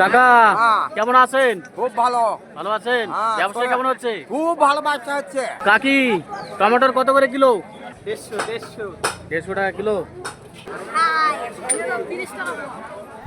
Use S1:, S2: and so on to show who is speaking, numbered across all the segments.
S1: কাকা
S2: হ্যাঁ।
S1: কেমন আছেন?
S2: খুব ভালো।
S1: ভালো আছেন?
S2: হ্যাঁ,
S1: ব্যবসা কেমন হচ্ছে?
S2: খুব ভালো ব্যবসা হচ্ছে।
S1: কাকি টমেটোর কত করে কিলো?
S2: দেড়শো দেড়শো।
S1: দেড়শো টাকা কিলো।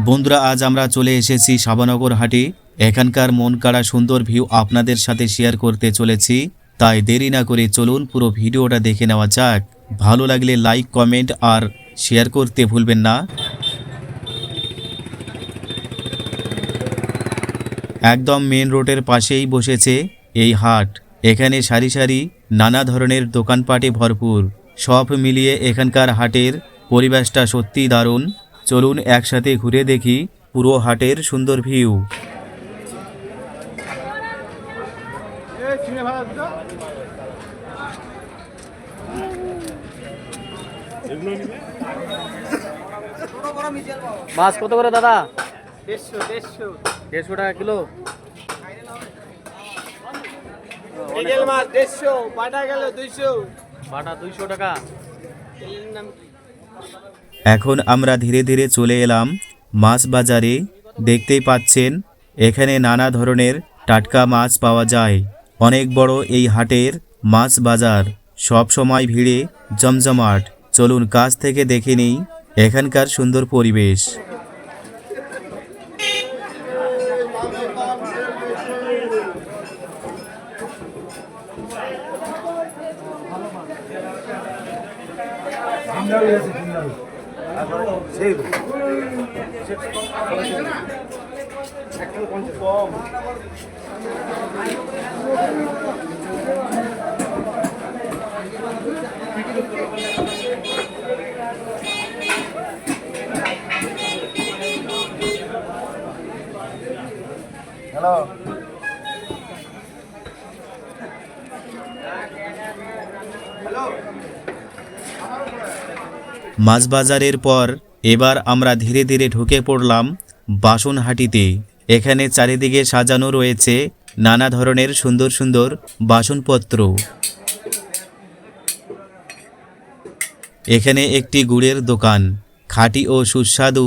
S3: বন্ধুরা আজ আমরা চলে এসেছি সাবানগর হাটে। এখানকার মন কাড়া সুন্দর ভিউ আপনাদের সাথে শেয়ার করতে চলেছি। তাই দেরি না করে চলুন পুরো ভিডিওটা দেখে নেওয়া যাক। ভালো লাগলে লাইক কমেন্ট আর শেয়ার করতে ভুলবেন না। একদম মেন রোডের পাশেই বসেছে এই হাট। এখানে সারি সারি নানা ধরনের দোকানপাটে ভরপুর। সব মিলিয়ে এখানকার হাটের পরিবেশটা সত্যিই দারুণ। চলুন একসাথে ঘুরে দেখি পুরো হাটের সুন্দর ভিউ
S1: মাছ কত করে দাদা?
S2: দেড়শো দেড়শো।
S1: দেড়শো টাকা কিলো।
S2: মাছ দেড়শো বাটা গেল দুইশো।
S1: বাটা দুইশো টাকা।
S2: তেলের নাম কি?
S3: এখন আমরা ধীরে ধীরে চলে এলাম মাছ বাজারে। দেখতেই পাচ্ছেন এখানে নানা ধরনের টাটকা মাছ পাওয়া যায়। অনেক বড় এই হাটের মাছ বাজার। সব সময় ভিড়ে জমজমাট। চলুন কাছ থেকে দেখে নিই এখানকার সুন্দর পরিবেশ। 해서 준다고. 아, 그럼 세이브. Hello. Hello. মাছ বাজারের পর এবার আমরা ধীরে ধীরে ঢুকে পড়লাম বাসনহাটিতে। এখানে চারিদিকে সাজানো রয়েছে নানা ধরনের সুন্দর সুন্দর বাসনপত্র। এখানে একটি গুড়ের দোকান। খাঁটি ও সুস্বাদু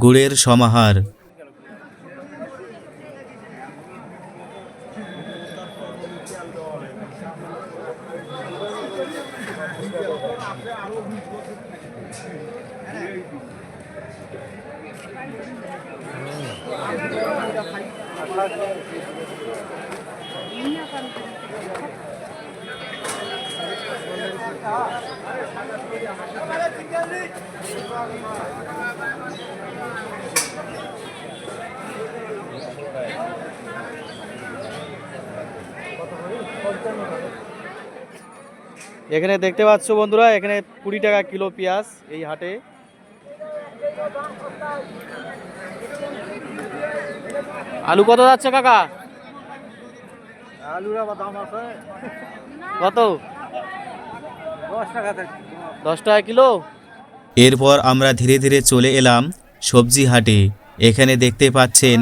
S3: গুড়ের সমাহার।
S1: এখানে দেখতে পাচ্ছ বন্ধুরা এখানে কুড়ি টাকা কিলো পেঁয়াজ এই হাটে। আলু কত যাচ্ছে কাকা?
S2: আলুর আবার দাম আছে।
S1: কত?
S2: দশ টাকা
S1: দশ টাকা কিলো?
S3: এরপর আমরা ধীরে ধীরে চলে এলাম সবজি হাটে। এখানে দেখতে পাচ্ছেন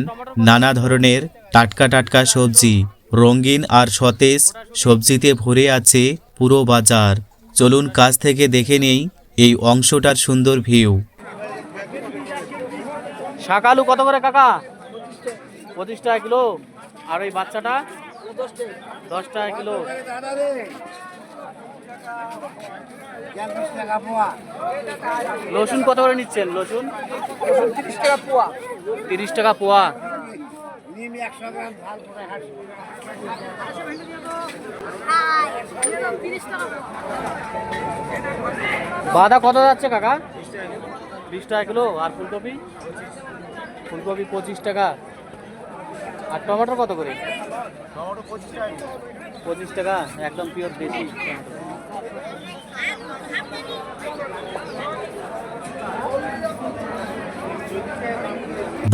S3: নানা ধরনের টাটকা টাটকা সবজি রঙিন আর সতেজ সবজিতে ভরে আছে পুরো বাজার। চলুন কাছ থেকে দেখে নেই এই অংশটার সুন্দর ভিউ।
S1: শাক আলু কত করে কাকা? পঁচিশ টাকা কিলো। আর ওই বাচ্চাটা দশ টাকা কিলো। রসুন কত করে নিচ্ছেন? রসুন
S2: তিরিশ টাকা পোয়া।
S1: তিরিশ টাকা কত যাচ্ছে কাকা? বিশ টাকা কিলো। আর ফুলকপি? ফুলকপি পঁচিশ টাকা। আর টমেটো কত করে?
S2: টমেটো পঁচিশ টাকা
S1: পঁচিশ টাকা একদম পিওর দেশি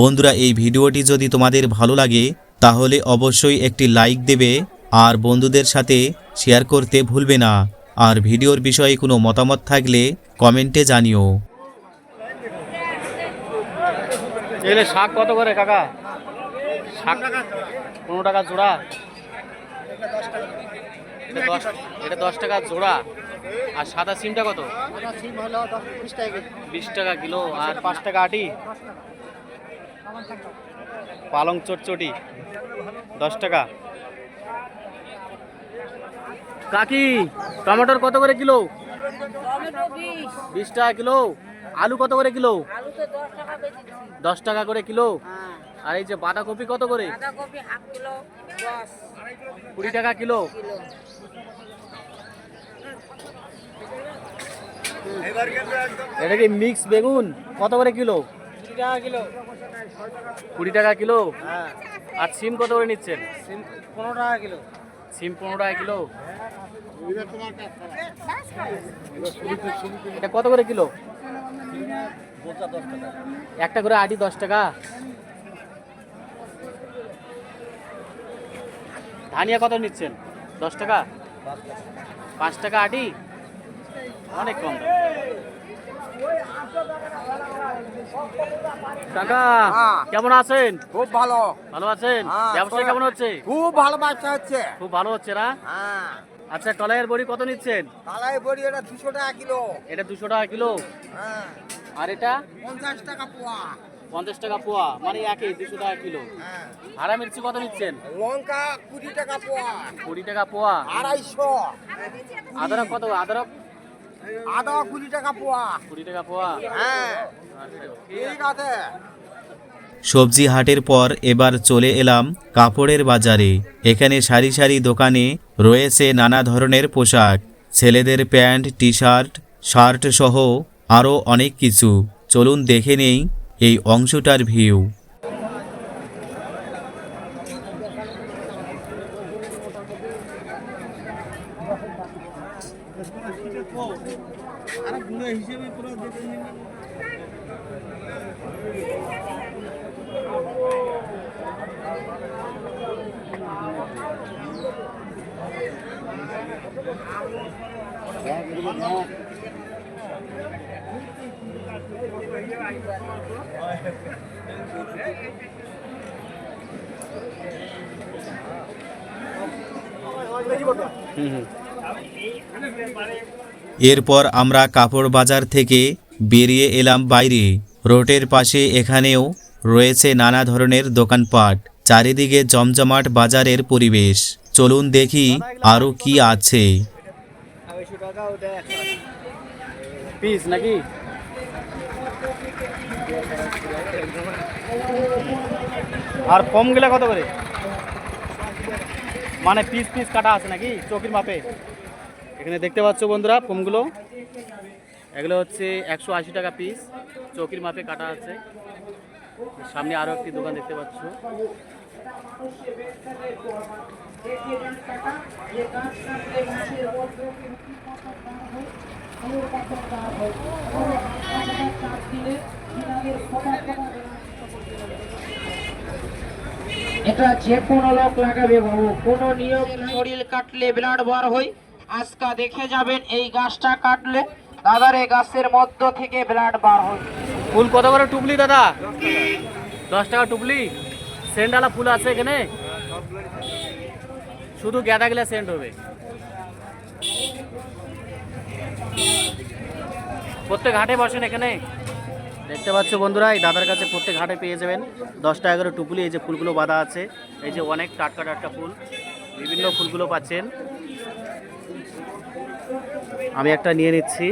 S3: বন্ধুরা এই ভিডিওটি যদি তোমাদের ভালো লাগে তাহলে অবশ্যই একটি লাইক দেবে আর বন্ধুদের সাথে শেয়ার করতে ভুলবে না। আর ভিডিওর বিষয়ে কোনো মতামত থাকলে কমেন্টে জানিও।
S1: শাক কত করে কাকা? শাক পনেরো টাকা জোড়া। এটা দশ এটা দশ টাকা জোড়া। আর সাদা সিমটা কত?
S2: সিম হলো দশ বিশ টাকা
S1: কিলো। আর পাঁচ টাকা আটি? পালং চটচটি। দশ টাকা। কাকি টমেটোর কত করে কিলো?
S4: বিশ
S1: টাকা কিলো। আলু কত করে কিলো?
S4: টাকা
S1: দশ টাকা করে কিলো?
S4: হ্যাঁ।
S1: আর এই যে বাঁধাকপি কত করে?
S4: বাঁধাকপি হাফ কিলো দশ।
S1: কুড়ি টাকা কিলো?
S4: কিলো।
S1: এটা কি মিক্স বেগুন? কত করে কিলো?
S2: কুড়ি টাকা কিলো।
S1: কুড়ি টাকা কিলো?
S2: হ্যাঁ।
S1: আর সিম কত করে নিচ্ছেন?
S2: সিম পনেরো টাকা কিলো।
S1: সিম পনেরো টাকা কিলো? এটা কত করে কিলো? একটা করে আটি দশ টাকা। ধানিয়া কত নিচ্ছেন? দশ টাকা? পাঁচ টাকা আটি? অনেক কম। কাকা
S2: হ্যাঁ।
S1: কেমন আছেন?
S2: খুব ভালো।
S1: ভালো আছেন?
S2: হ্যাঁ,
S1: ব্যবসা কেমন হচ্ছে?
S2: খুব ভালো বাচ্চা হচ্ছে।
S1: খুব ভালো হচ্ছে না?
S2: হ্যাঁ।
S1: আচ্ছা কলাইয়ের বড়ি কত নিচ্ছেন?
S2: কালাই বড়ি এটা দুশো টাকা কিলো।
S1: এটা দুশো টাকা কিলো? আর এটা?
S2: পঞ্চাশ টাকা পোয়া।
S1: পঞ্চাশ টাকা পোয়া মানে একই দুশো টাকা কিলো।
S2: হ্যাঁ
S1: হারা মির্চি কত নিচ্ছেন?
S2: লঙ্কা কুড়ি টাকা পোয়া।
S1: কুড়ি টাকা পোয়া?
S2: আড়াইশো।
S1: আদরক কত? আদরক?
S2: আদা কুড়ি টাকা পোয়া।
S1: কুড়ি টাকা পোয়া?
S2: হ্যাঁ। ঠিক আছে।
S3: সবজি হাটের পর এবার চলে এলাম কাপড়ের বাজারে। এখানে সারি সারি দোকানে রয়েছে নানা ধরনের পোশাক। ছেলেদের প্যান্ট টি শার্ট শার্ট সহ আরও অনেক কিছু। চলুন দেখে নেই এই অংশটার ভিউ। এরপর আমরা কাপড় বাজার থেকে বেরিয়ে এলাম বাইরে। রোডের পাশে এখানেও রয়েছে নানা ধরনের দোকানপাট, চারিদিকে জমজমাট বাজারের পরিবেশ। চলুন দেখি আরও কি আছে।
S1: পিস নাকি? আর ফর্মগুলা কত করে? মানে পিস পিস কাটা আছে নাকি? চৌকির মাপে? এখানে দেখতে পাচ্ছ বন্ধুরা ফর্মগুলো। এগুলো হচ্ছে একশো আশি টাকা পিস চৌকির মাপে কাটা আছে। সামনে আরও একটি দোকান দেখতে পাচ্ছ।
S5: এটা যে কোনো লোক লাগাবে বাবু। কোনো নিয়ম শরীর কাটলে ব্লাড বার হয় আজকা দেখে যাবেন এই গাছটা কাটলে। দাদার এই গাছের মধ্য থেকে ব্লাড বার হয়
S1: ফুল কত করে টুপলি দাদা? দশ টাকা টুপলি। সেন্ডালা ফুল আছে এখানে? শুধু গ্যাদা গেলে সেন্ট হবে। প্রত্যেক হাটে বসেন এখানে। দেখতে পাচ্ছ বন্ধুরা, এই দাদার কাছে প্রত্যেক হাটে পেয়ে যাবেন। দশ টাকা করে টুপুলি এই যে ফুলগুলো বাঁধা আছে, এই যে অনেক টাটকা টাটকা ফুল, বিভিন্ন ফুলগুলো পাচ্ছেন। আমি একটা নিয়ে নিচ্ছি।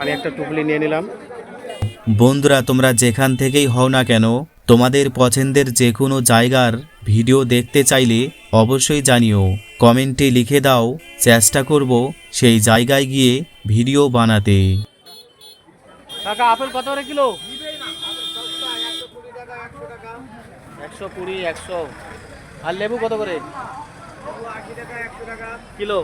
S1: আমি একটা টুপলি নিয়ে নিলাম।
S3: বন্ধুরা, তোমরা যেখান থেকেই হও না কেন, তোমাদের পছন্দের যে কোনো জায়গার ভিডিও দেখতে চাইলে অবশ্যই জানিও। কমেন্টে লিখে দাও চেষ্টা করব সেই জায়গায় গিয়ে ভিডিও বানাতে।
S1: কাকা আপেল কত করে কিলো? একশো কুড়ি একশো। আর লেবু কত করে? কিলো।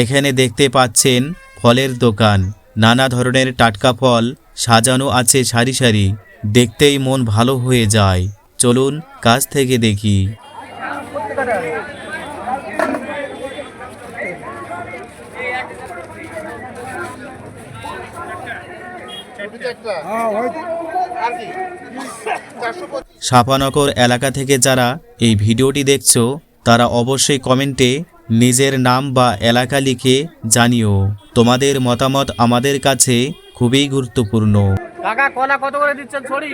S3: এখানে দেখতে পাচ্ছেন ফলের দোকান। নানা ধরনের টাটকা ফল সাজানো আছে সারি সারি। দেখতেই মন ভালো হয়ে যায়। চলুন কাছ থেকে দেখি। সাপানগর এলাকা থেকে যারা এই ভিডিওটি দেখছ, তারা অবশ্যই কমেন্টে নিজের নাম বা এলাকা লিখে জানিও। তোমাদের মতামত আমাদের কাছে খুবই গুরুত্বপূর্ণ।
S1: কলা কত করে দিচ্ছেন ছড়ি?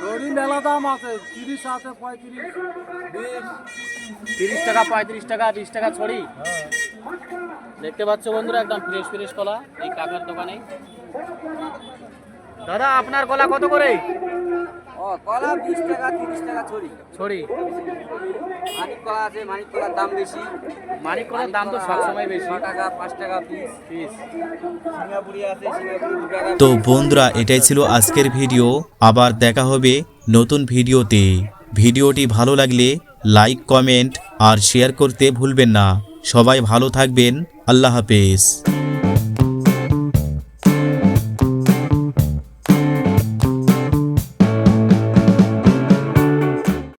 S2: ছড়ি মেলা দাম আছে, তিরিশ আছে, পঁয়ত্রিশ।
S1: তিরিশ টাকা, পঁয়ত্রিশ টাকা, বিশ টাকা ছড়ি। দেখতে পাচ্ছ বন্ধুরা, একদম ফ্রেশ ফ্রেশ কলা এই কাকার দোকানে দাদা, আপনার কলা কত করে?
S2: ও কলা বিশ টাকা তিরিশ টাকা ছড়ি।
S1: ছড়ি?
S2: মানিক কলা আছে মানিক কলার দাম বেশি।
S1: মানিক কলার দাম তো সবসময় বেশি।
S2: টাকা পাঁচ টাকা পিস
S1: পিস
S2: সিঙ্গাপুরি আছে সিঙ্গাপুরি
S3: তো বন্ধুরা এটাই ছিল আজকের ভিডিও। আবার দেখা হবে নতুন ভিডিওতে। ভিডিওটি ভালো লাগলে লাইক কমেন্ট আর শেয়ার করতে ভুলবেন না। সবাই ভালো থাকবেন। আল্লাহ হাফেজ।